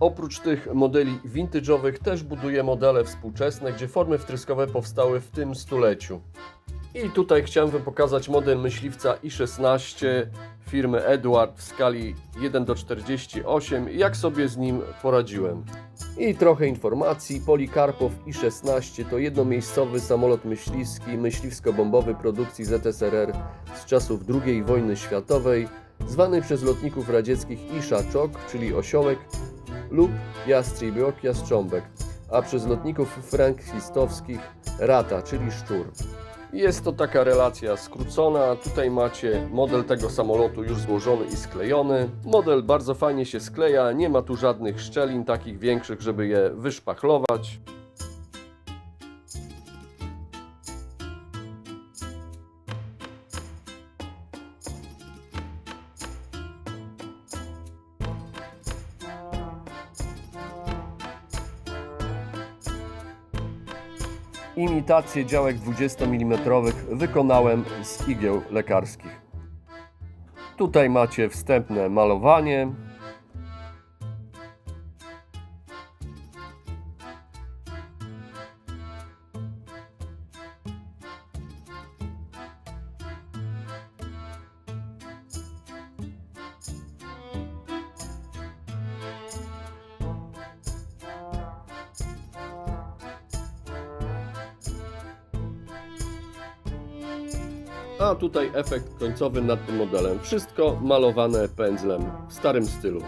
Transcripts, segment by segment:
Oprócz tych modeli vintage'owych też buduję modele współczesne, gdzie formy wtryskowe powstały w tym stuleciu. I tutaj chciałem Wam pokazać model myśliwca i16 firmy Edward w skali 1 do 48 i jak sobie z nim poradziłem. I trochę informacji. Polikarpow I-16 to jednomiejscowy samolot myśliwski, myśliwsko-bombowy produkcji ZSRR z czasów II wojny światowej, zwany przez lotników radzieckich Iszaczok, czyli osiołek, lub Jastrzybiok, jastrząbek, a przez lotników frankistowskich Rata, czyli szczur. Jest to taka relacja skrócona. Tutaj macie model tego samolotu już złożony i sklejony. Model bardzo fajnie się skleja, nie ma tu żadnych szczelin takich większych, żeby je wyszpachlować. Imitację działek 20 mm wykonałem z igieł lekarskich. Tutaj macie wstępne malowanie. A tutaj efekt końcowy nad tym modelem. Wszystko malowane pędzlem w starym stylu.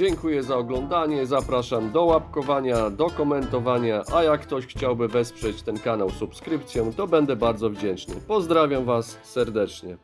Dziękuję za oglądanie, zapraszam do łapkowania, do komentowania, a jak ktoś chciałby wesprzeć ten kanał subskrypcją, to będę bardzo wdzięczny. Pozdrawiam Was serdecznie.